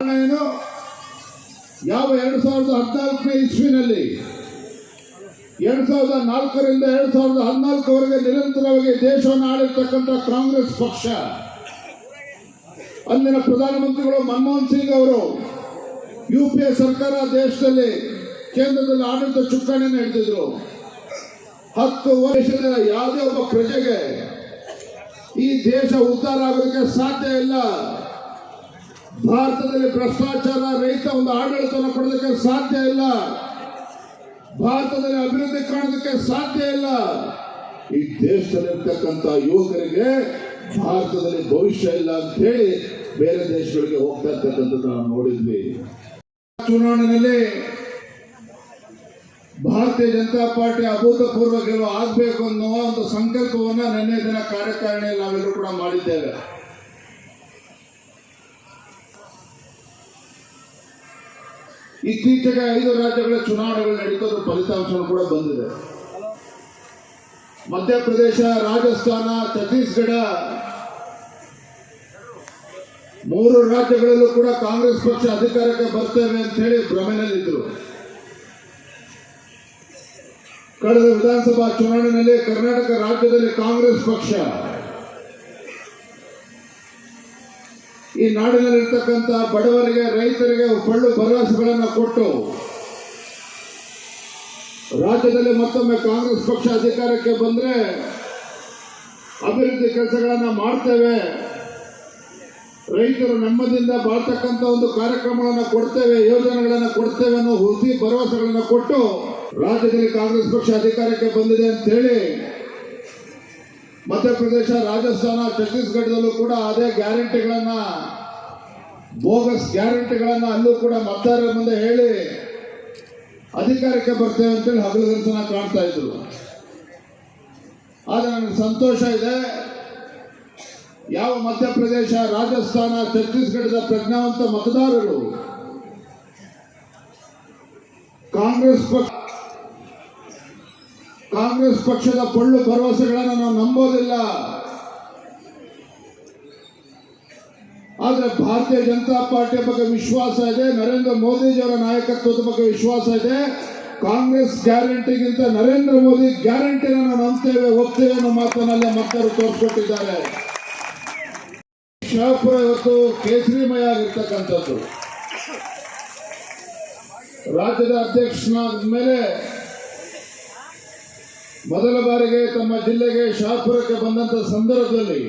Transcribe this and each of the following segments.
ಏನು ಯಾವ ಎರಡು ಸಾವಿರದ ಹದಿನಾಲ್ಕನೇ ಇಸ್ವಿನಲ್ಲಿ ಎರಡ್ ಸಾವಿರದ ನಾಲ್ಕರಿಂದ ಎರಡ್ ಸಾವಿರದ ಹದಿನಾಲ್ಕವರೆಗೆ ನಿರಂತರವಾಗಿ ದೇಶವನ್ನು ಆಳಿರ್ತಕ್ಕಂಥ ಕಾಂಗ್ರೆಸ್ ಪಕ್ಷ, ಅಂದಿನ ಪ್ರಧಾನಮಂತ್ರಿಗಳು ಮನಮೋಹನ್ ಸಿಂಗ್ ಅವರು ಯು ಪಿ ಎ ಸರ್ಕಾರ ದೇಶದಲ್ಲಿ ಕೇಂದ್ರದಲ್ಲಿ ಆಡಳಿತ ಚುಕ್ಕಾಣಿಯನ್ನು ಹಿಡಿದಿದ್ರು ಹತ್ತು ವರ್ಷದ ಯಾವುದೇ ಒಬ್ಬ ಪ್ರಜೆಗೆ ಈ ದೇಶ ಉದ್ಧಾರ ಆಗೋದಕ್ಕೆ ಸಾಧ್ಯ ಇಲ್ಲ. ಭಾರತದಲ್ಲಿ ಭ್ರಷ್ಟಾಚಾರ ರಹಿತ ಒಂದು ಆಡಳಿತವನ್ನು ಕೊಡೋದಕ್ಕೆ ಸಾಧ್ಯ ಇಲ್ಲ. ಭಾರತದಲ್ಲಿ ಅಭಿವೃದ್ಧಿ ಕಾಣೋದಕ್ಕೆ ಸಾಧ್ಯ ಇಲ್ಲ. ಈ ದೇಶದಲ್ಲಿರ್ತಕ್ಕಂಥ ಯುವಕರಿಗೆ ಭಾರತದಲ್ಲಿ ಭವಿಷ್ಯ ಇಲ್ಲ ಅಂತ ಹೇಳಿ ಬೇರೆ ದೇಶಗಳಿಗೆ ಹೋಗ್ತಾ ಇರ್ತಕ್ಕಂಥದ್ದು ನಾವು ನೋಡಿದ್ವಿ. ಚುನಾವಣೆಯಲ್ಲಿ ಭಾರತೀಯ ಜನತಾ ಪಾರ್ಟಿ ಅಭೂತಪೂರ್ವ ಗೆಲುವು ಆಗ್ಬೇಕು ಅನ್ನೋ ಒಂದು ಸಂಕಲ್ಪವನ್ನ ನಿನ್ನೆ ದಿನ ಕಾರ್ಯಕಾರಿಣಿಯಲ್ಲಿ ನಾವೆಲ್ಲರೂ ಕೂಡ ಮಾಡಿದ್ದೇವೆ. ಇತ್ತೀಚೆಗೆ ಐದು ರಾಜ್ಯಗಳ ಚುನಾವಣೆಗಳು ನಡೀತದ ಫಲಿತಾಂಶ ಕೂಡ ಬಂದಿದೆ. ಮಧ್ಯಪ್ರದೇಶ, ರಾಜಸ್ಥಾನ, ಛತ್ತೀಸ್ಗಢ ಮೂರು ರಾಜ್ಯಗಳಲ್ಲೂ ಕೂಡ ಕಾಂಗ್ರೆಸ್ ಪಕ್ಷ ಅಧಿಕಾರಕ್ಕೆ ಬರ್ತೇವೆ ಅಂತ ಹೇಳಿ ಭ್ರಮೆನಲ್ಲಿದ್ದರು ಕಳೆದ ವಿಧಾನಸಭಾ ಚುನಾವಣೆಯಲ್ಲಿ ಕರ್ನಾಟಕ ರಾಜ್ಯದಲ್ಲಿ ಕಾಂಗ್ರೆಸ್ ಪಕ್ಷ ಈ ನಾಡಿನಲ್ಲಿರ್ತಕ್ಕಂಥ ಬಡವರಿಗೆ, ರೈತರಿಗೆ ಒಳ್ಳು ಭರವಸೆಗಳನ್ನು ಕೊಟ್ಟು, ರಾಜ್ಯದಲ್ಲಿ ಮತ್ತೊಮ್ಮೆ ಕಾಂಗ್ರೆಸ್ ಪಕ್ಷ ಅಧಿಕಾರಕ್ಕೆ ಬಂದ್ರೆ ಅಭಿವೃದ್ಧಿ ಕೆಲಸಗಳನ್ನ ಮಾಡ್ತೇವೆ. ರೈತರು ನೆಮ್ಮದಿಯಿಂದ ಬಾಳ್ತಕ್ಕಂಥ ಒಂದು ಕಾರ್ಯಕ್ರಮಗಳನ್ನು ಕೊಡ್ತೇವೆ, ಯೋಜನೆಗಳನ್ನು ಕೊಡ್ತೇವೆ ಅನ್ನೋ ಹುಸಿ ಭರವಸೆಗಳನ್ನು ಕೊಟ್ಟು ರಾಜ್ಯದಲ್ಲಿ ಕಾಂಗ್ರೆಸ್ ಪಕ್ಷ ಅಧಿಕಾರಕ್ಕೆ ಬಂದಿದೆ ಅಂತ ಹೇಳಿ ಮಧ್ಯಪ್ರದೇಶ ರಾಜಸ್ಥಾನ, ಛತ್ತೀಸ್ಗಢದಲ್ಲೂ ಕೂಡ ಅದೇ ಗ್ಯಾರಂಟಿಗಳನ್ನ, ಬೋಗಸ್ ಗ್ಯಾರಂಟಿಗಳನ್ನ ಅಲ್ಲೂ ಕೂಡ ಮತದಾರರ ಮುಂದೆ ಹೇಳಿ ಅಧಿಕಾರಕ್ಕೆ ಬರ್ತೇವೆ ಅಂತೇಳಿ ಹಗಲುಗನಸನ್ನ ಕಾಣ್ತಾ ಇದ್ರು. ಆದ್ರೆ ನನಗೆ ಸಂತೋಷ ಇದೆ. ಯಾವ ಮಧ್ಯಪ್ರದೇಶ ರಾಜಸ್ಥಾನ, ಛತ್ತೀಸ್ಗಢದ ಪ್ರಜ್ಞಾವಂತ ಮತದಾರರು ಕಾಂಗ್ರೆಸ್ ಪಕ್ಷ ಕಾಂಗ್ರೆಸ್ ಪಕ್ಷದ ಪೊಳ್ಳು ಭರವಸೆಗಳನ್ನು ನಾವು ನಂಬೋದಿಲ್ಲ. ಆದ್ರೆ ಭಾರತೀಯ ಜನತಾ ಪಾರ್ಟಿಯ ಬಗ್ಗೆ ವಿಶ್ವಾಸ ಇದೆ, ನರೇಂದ್ರ ಮೋದಿಜಿಯವರ ನಾಯಕತ್ವದ ಬಗ್ಗೆ ವಿಶ್ವಾಸ ಇದೆ. ಕಾಂಗ್ರೆಸ್ ಗ್ಯಾರಂಟಿಗಿಂತ ನರೇಂದ್ರ ಮೋದಿ ಗ್ಯಾರಂಟಿನ ನಾವು ನಂಬ್ತೇವೆ, ಒಪ್ತೇವೆ ಅನ್ನೋ ಮಾತನ್ನೆಲ್ಲ ಮತ್ತರು ತೋರಿಸ್ಕೊಟ್ಟಿದ್ದಾರೆ. ಶಿವಪುರ ಇವತ್ತು ಕೇಸರಿಮಯ ಆಗಿರ್ತಕ್ಕಂಥದ್ದು. ರಾಜ್ಯದ ಅಧ್ಯಕ್ಷನಾದ ಮೇಲೆ ಮೊದಲ ಬಾರಿಗೆ ತಮ್ಮ ಜಿಲ್ಲೆಗೆ ಶಾಪುರಕ್ಕೆ ಬಂದಂತ ಸಂದರ್ಭದಲ್ಲಿ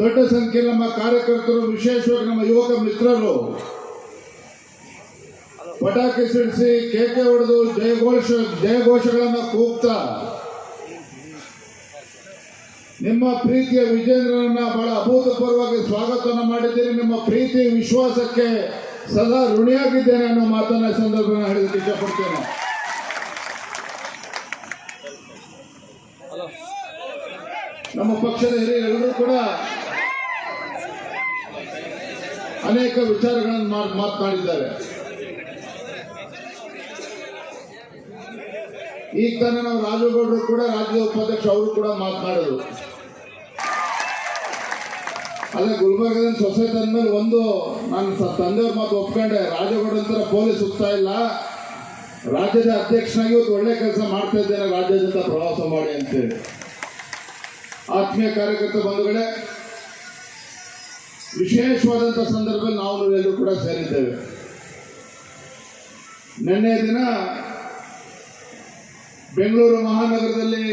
ದೊಡ್ಡ ಸಂಖ್ಯೆ ನಮ್ಮ ಕಾರ್ಯಕರ್ತರು, ವಿಶೇಷವಾಗಿ ನಮ್ಮ ಯುವಕ ಮಿತ್ರರು, ಪಟಾಕಿ ಸಿಡಿಸಿ ಕೇಕೆ ಹೊಡೆದು ಜಯಘೋಷ ಜಯಘೋಷಗಳನ್ನು ಕೂಗ್ತಾ ನಿಮ್ಮ ಪ್ರೀತಿಯ ವಿಜೇಂದ್ರನನ್ನ ಬಹಳ ಅಭೂತಪೂರ್ವವಾಗಿ ಸ್ವಾಗತವನ್ನು ಮಾಡಿದ್ದೀರಿ ನಿಮ್ಮ ಪ್ರೀತಿ, ವಿಶ್ವಾಸಕ್ಕೆ ಸದಾ ಋಣಿಯಾಗಿದ್ದೇನೆ ಅನ್ನೋ ಮಾತನ್ನ ಸಂದರ್ಭ ಹೇಳಲಿಕ್ಕೆ ಇಷ್ಟಪಡ್ತೇನೆ. ನಮ್ಮ ಪಕ್ಷದ ಹಿರಿಯರೆಲ್ಲರೂ ಕೂಡ ಅನೇಕ ವಿಚಾರಗಳನ್ನು ಮಾತನಾಡಿದ್ದಾರೆ. ಈಗ ತಾನೇ ನಾವು ರಾಜೇಗೌಡರು ಕೂಡ ರಾಜ್ಯದ ಉಪಾಧ್ಯಕ್ಷ ಅವರು ಕೂಡ ಮಾತನಾಡಿದ್ರು ಅಲ್ಲ ಗುಲ್ಬರ್ಗದ ಸೊಸೈಟಿ ಅಂದ್ಮೇಲೆ ಒಂದು, ನಾನು ತಂದೆಯವ್ರ ಮಾತು ಒಪ್ಕೊಂಡೆ ರಾಜಗೌಡ ಪೊಲೀಸ್ ಹೋಗ್ತಾ ಇಲ್ಲ. ರಾಜ್ಯದ ಅಧ್ಯಕ್ಷನಾಗಿ ಇವತ್ತು ಒಳ್ಳೆ ಕೆಲಸ ಮಾಡ್ತಾ ಇದ್ದೇನೆ, ರಾಜ್ಯಾದ್ಯಂತ ಪ್ರವಾಸ ಮಾಡಿ ಅಂತೇಳಿ. ಆತ್ಮೀಯ ಕಾರ್ಯಕರ್ತ ಬಂಧುಗಳೇ ವಿಶೇಷವಾದಂಥ ಸಂದರ್ಭದಲ್ಲಿ ನಾವು ಎಲ್ಲರೂ ಕೂಡ ಸೇರಿದ್ದೇವೆ. ನಿನ್ನೆ ದಿನ ಬೆಂಗಳೂರು ಮಹಾನಗರದಲ್ಲಿ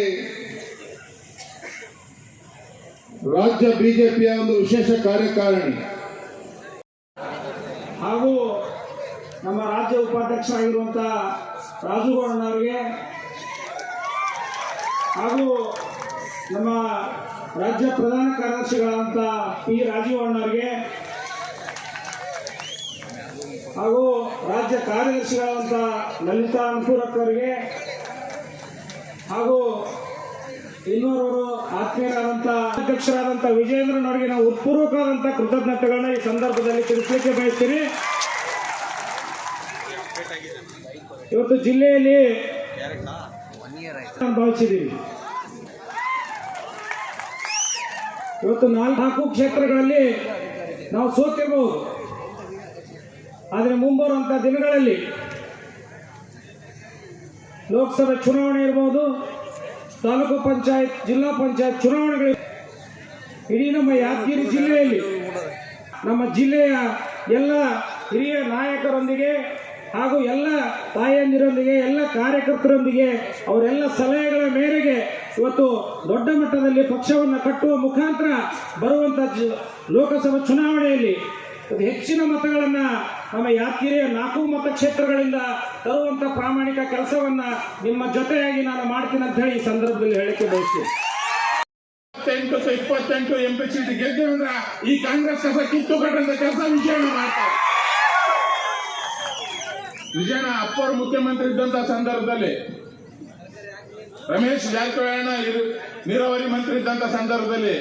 ರಾಜ್ಯ ಬಿಜೆಪಿಯ ಒಂದು ವಿಶೇಷ ಕಾರ್ಯಕಾರಿಣಿ ಹಾಗೂ ನಮ್ಮ ರಾಜ್ಯ ಉಪಾಧ್ಯಕ್ಷರಾಗಿರುವಂಥ ರಾಜುಗೌಡನವರಿಗೆ ಹಾಗೂ ನಮ್ಮ ರಾಜ್ಯ ಪ್ರಧಾನ ಕಾರ್ಯದರ್ಶಿಗಳಾದಂಥ ಪಿ ರಾಜೀವ್ ಅಣ್ಣವರಿಗೆ ಹಾಗೂ ರಾಜ್ಯ ಕಾರ್ಯದರ್ಶಿಗಳಾದಂಥ ಲಲಿತಾ ಅನುಕೂಲಕ್ಕವರಿಗೆ ಹಾಗೂ ಇನ್ನೋರ್ವರು ಆತ್ಮೀಯರಾದಂಥ ಅಧ್ಯಕ್ಷರಾದಂಥ ವಿಜಯೇಂದ್ರನವರಿಗೆ ನಾವು ಉತ್ಪೂರ್ವಕವಾದಂಥ ಕೃತಜ್ಞತೆಗಳನ್ನ ಈ ಸಂದರ್ಭದಲ್ಲಿ ತಿಳಿಸಲಿಕ್ಕೆ ಬಯಸ್ತೀನಿ. ಇವತ್ತು ಜಿಲ್ಲೆಯಲ್ಲಿ ಭಾವಿಸಿದ್ದೀವಿ ಇವತ್ತು ನಾಲ್ಕು ಕ್ಷೇತ್ರಗಳಲ್ಲಿ ನಾವು ಸೋತಿರಬಹುದು ಆದರೆ ಮುಂಬರುವಂತ ದಿನಗಳಲ್ಲಿ ಲೋಕಸಭೆ ಚುನಾವಣೆ ಇರಬಹುದು ತಾಲೂಕು ಪಂಚಾಯತ್ ಜಿಲ್ಲಾ ಪಂಚಾಯತ್ ಚುನಾವಣೆಗಳು ಇಡೀ ನಮ್ಮ ಯಾದಗಿರಿ ಜಿಲ್ಲೆಯಲ್ಲಿ ನಮ್ಮ ಜಿಲ್ಲೆಯ ಎಲ್ಲ ಹಿರಿಯ ನಾಯಕರೊಂದಿಗೆ ಹಾಗೂ ಎಲ್ಲ ತಾಯಂದಿರೊಂದಿಗೆ, ಎಲ್ಲ ಕಾರ್ಯಕರ್ತರೊಂದಿಗೆ ಅವರೆಲ್ಲ ಸಲಹೆಗಳ ಮೇರೆಗೆ ಇವತ್ತು ದೊಡ್ಡ ಮಟ್ಟದಲ್ಲಿ ಪಕ್ಷವನ್ನು ಕಟ್ಟುವ ಮುಖಾಂತರ ಬರುವಂತ ಲೋಕಸಭಾ ಚುನಾವಣೆಯಲ್ಲಿ ಹೆಚ್ಚಿನ ಮತಗಳನ್ನ ನಮ್ಮ ಯಾದಗಿರಿಯ ನಾಲ್ಕು ಮತಕ್ಷೇತ್ರಗಳಿಂದ ತರುವಂತ ಪ್ರಾಮಾಣಿಕ ಕೆಲಸವನ್ನ ನಿಮ್ಮ ಜೊತೆಯಾಗಿ ನಾನು ಮಾಡ್ತೀನಿ ಅಂತ ಹೇಳಿ ಈ ಸಂದರ್ಭದಲ್ಲಿ ಹೇಳಿಕೆ ಬಯಸ್ತೀನಿ. ಇಪ್ಪತ್ತೆಂಟು ಸ ಇಪ್ಪತ್ತೆಂಟು ಎಂ ಪಿ ಸೀಟ್ ಗೆದ್ದಿವಿ ಈ ಕಾಂಗ್ರೆಸ್ ಕೆಲಸ ಕಿತ್ತು ಕಟ್ಟಂತ ಕೆಲಸ ವಿಜಯ ಮಾಡ್ತಾರೆ ವಿಜಯಣ್ಣ ಅಪ್ಪರ್ ಮುಖ್ಯಮಂತ್ರಿ ಇದ್ದಂತ ಸಂದರ್ಭದಲ್ಲಿ ರಮೇಶ್ ಜಾರಕಿಹೊಳಿ ನೀರಾವರಿ ಮಂತ್ರಿ ಇದ್ದಂತ ಸಂದರ್ಭದಲ್ಲಿ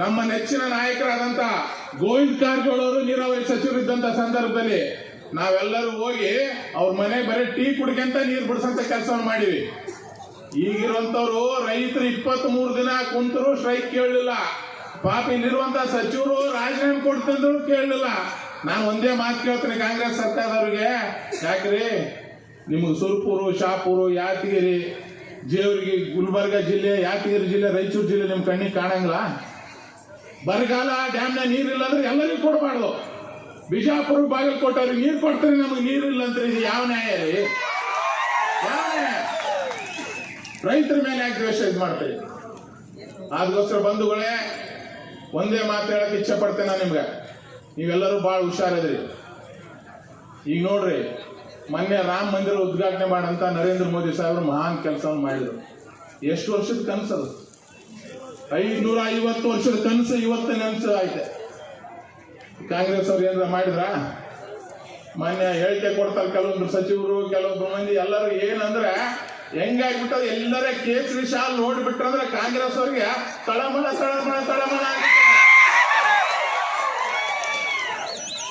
ನಮ್ಮ ನೆಚ್ಚಿನ ನಾಯಕರಾದಂತ ಗೋವಿಂದ ಕಾರಜೋಳ ಅವರು ನೀರಾವರಿ ಸಚಿವರು ಇದ್ದಂತ ಸಂದರ್ಭದಲ್ಲಿ ನಾವೆಲ್ಲರೂ ಹೋಗಿ ಅವ್ರ ಮನೆ ಬರೀ ಟೀ ಕುಡ್ಕಂತ ನೀರು ಬಿಡಿಸಂತ ಕೆಲಸವನ್ನು ಮಾಡಿವಿ. ಈಗಿರುವಂತವ್ರು ರೈತರು ಇಪ್ಪತ್ತ್ ಮೂರು ದಿನ ಕುಂತರು ಸ್ಟ್ರೈಕ್ ಕೇಳಲಿಲ್ಲ. ಪಾಪ ಇಲ್ಲಿರುವಂತ ಸಚಿವರು ರಾಜೀನಾಮೆ ಕೊಡ್ತಂದ್ರು ಕೇಳಲಿಲ್ಲ. ನಾನು ಒಂದೇ ಮಾತು ಕೇಳ್ತೇನೆ ಕಾಂಗ್ರೆಸ್ ಸರ್ಕಾರದವ್ರಿಗೆ. ಯಾಕ್ರಿ? ನಿಮಗೆ ಸುರ್ಪುರು, ಶಾಪುರು, ಯಾತಗಿರಿ, ಜೇವರ್ಗಿ ಗುಲ್ಬರ್ಗ ಜಿಲ್ಲೆ, ಯಾತಗಿರಿ ಜಿಲ್ಲೆ, ರಾಯಚೂರು ಜಿಲ್ಲೆ ನಿಮ್ ಕಣ್ಣಿಗೆ ಕಾಣಂಗಿಲ್ಲ? ಬರಗಾಲ, ಡ್ಯಾಮ್ನ ನೀರಿಲ್ಲ ಅಂದ್ರೆ ಎಲ್ಲರಿಗೂ ಕೊಡಬಾರ್ದು. ಬಿಜಾಪುರ ಬಾಗಲಕೋಟವ್ರಿಗೆ ನೀರು ಕೊಡ್ತಾರೆ, ನಮಗೆ ನೀರಿಲ್ಲ ಅಂದ್ರೆ ಇದು ಯಾವ ನ್ಯಾಯ ರೀ? ಯಾವ ನ್ಯಾಯ? ರೈತರ ಮೇಲೆ ಯಾಕೆ ದ್ವೇಷ ಇದು ಮಾಡ್ತೀರಿ? ಅದಕ್ಕೋಸ್ಕರ ಬಂಧುಗಳೇ, ಒಂದೇ ಮಾತು ಹೇಳಕ್ಕೆ ಇಚ್ಛೆ ಪಡ್ತೇನೆ ನಾನು ನಿಮ್ಗೆ ನೀವೆಲ್ಲರೂ ಭಾಳ ಹುಷಾರದ್ರಿ. ಈಗ ನೋಡ್ರಿ, ಮೊನ್ನೆ ರಾಮ ಮಂದಿರ ಉದ್ಘಾಟನೆ ಮಾಡಂತ ನರೇಂದ್ರ ಮೋದಿ ಸಾಹೇಬರು ಮಹಾನ್ ಕೆಲಸವನ್ನು ಮಾಡಿದ್ರು. ಎಷ್ಟು ವರ್ಷದ ಕನಸದು ಐದ್ನೂರ ಐವತ್ತು ವರ್ಷದ ಕನಸು ಇವತ್ತು ನೆನಸು ಆಯ್ತೆ. ಕಾಂಗ್ರೆಸ್ ಅವ್ರು ಏನಾರ ಮಾಡಿದ್ರ? ಮೊನ್ನೆ ಹೇಳಿಕೆ ಕೊಡ್ತಾರೆ ಕೆಲವೊಂದು ಸಚಿವರು, ಕೆಲವೊಬ್ರು ಮಂದಿ, ಎಲ್ಲರೂ ಏನಂದ್ರೆ, ಹೆಂಗಾಗ್ಬಿಟ್ಟದ? ಎಲ್ಲರೇ ಕೇಸರಿ ಶಾಲ್ ನೋಡ್ಬಿಟ್ರಂದ್ರೆ ಕಾಂಗ್ರೆಸ್ ಅವ್ರಿಗೆ ತಳಮಳ ತಳಮಳ ತಳಮಳ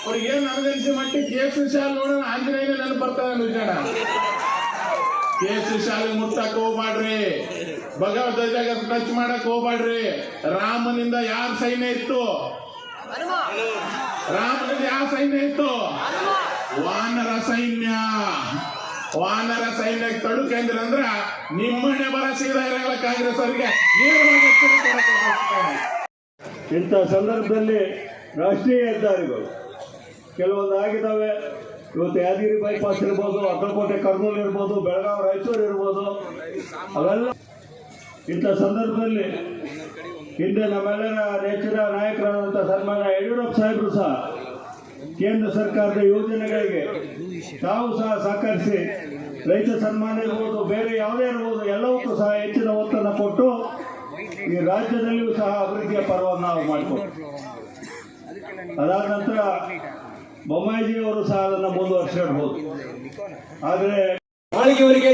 ಅವ್ರಿಗೆ ಏನ್ ನನಗನ್ಸಿ ಮಟ್ಟಿಗೆ ಕೇಸರಿ ಶಾಲ್ ನೋಡೋಣ. ಆಂಜನೇಯ ನೆನಪು ಬರ್ತಾನೆ ವಿಜಯಣ ಕೇಸರಿ ಶಾಲೆ ಮುಟ್ಟಕ್ ಹೋಗ್ಬಾಡ್ರಿ ಭಗವದ್ಗೀತೆಗೆ ಟಚ್ ಮಾಡಕ್ ಹೋಗ್ಬಾಡ್ರಿ ರಾಮನಿಂದ ಯಾರ ಸೈನ್ಯ ಇತ್ತು? ರಾಮನಿಂದ ಯಾವ ಸೈನ್ಯ ಇತ್ತು? ವಾನರ ಸೈನ್ಯ. ವಾನರ ಸೈನ್ಯಕ್ಕೆ ತಡುಕೇಂದ್ರ ಅಂದ್ರ ನಿಮ್ಮನೆ ಬರ ಸೀದಾ ಕಾಂಗ್ರೆಸ್ ಅವರಿಗೆ. ಇಂಥ ಸಂದರ್ಭದಲ್ಲಿ ರಾಷ್ಟ್ರೀಯ ಹೆದ್ದಾರಿಗಳು ಕೆಲವೊಂದು ಆಗಿದ್ದಾವೆ ಇವತ್ತು ಯಾದಗಿರಿ ಬೈಪಾಸ್ ಇರ್ಬೋದು ಅಕ್ಕಲಕೋಟೆ ಕರ್ನೂಲ್ ಇರ್ಬೋದು, ಬೆಳಗಾವಿ, ರಾಯಚೂರು ಇರ್ಬೋದು. ಅವೆಲ್ಲ ಇಂಥ ಸಂದರ್ಭದಲ್ಲಿ ಹಿಂದೆ ನಮ್ಮೆಲ್ಲರ ನೆಚ್ಚಿನ ನಾಯಕರಾದಂಥ ಸನ್ಮಾನ ಯಡಿಯೂರಪ್ಪ ಸಾಹೇಬರು ಸಹ ಕೇಂದ್ರ ಸರ್ಕಾರದ ಯೋಜನೆಗಳಿಗೆ ತಾವು ಸಹ ಸಹಕರಿಸಿ ರೈತ ಸನ್ಮಾನ ಇರ್ಬೋದು, ಬೇರೆ ಯಾವುದೇ ಇರ್ಬೋದು, ಎಲ್ಲವಕ್ಕೂ ಸಹ ಹೆಚ್ಚಿನ ಒತ್ತನ್ನು ಕೊಟ್ಟು ಈ ರಾಜ್ಯದಲ್ಲಿಯೂ ಸಹ ಅಭಿವೃದ್ಧಿಯ ಪರ್ವ ನಾವು ಮಾಡಿಕೊಡ್ತೀವಿ. ಅದಾದ ನಂತರ ಬೊಮ್ಮಾಯಿಜಿಯವರು ಸಹ ಅದನ್ನು ಮುಂದುವರಿಸಿರ್ಬೋದು ಆದರೆ ಮಾಳಿಗೆಯವರಿಗೆ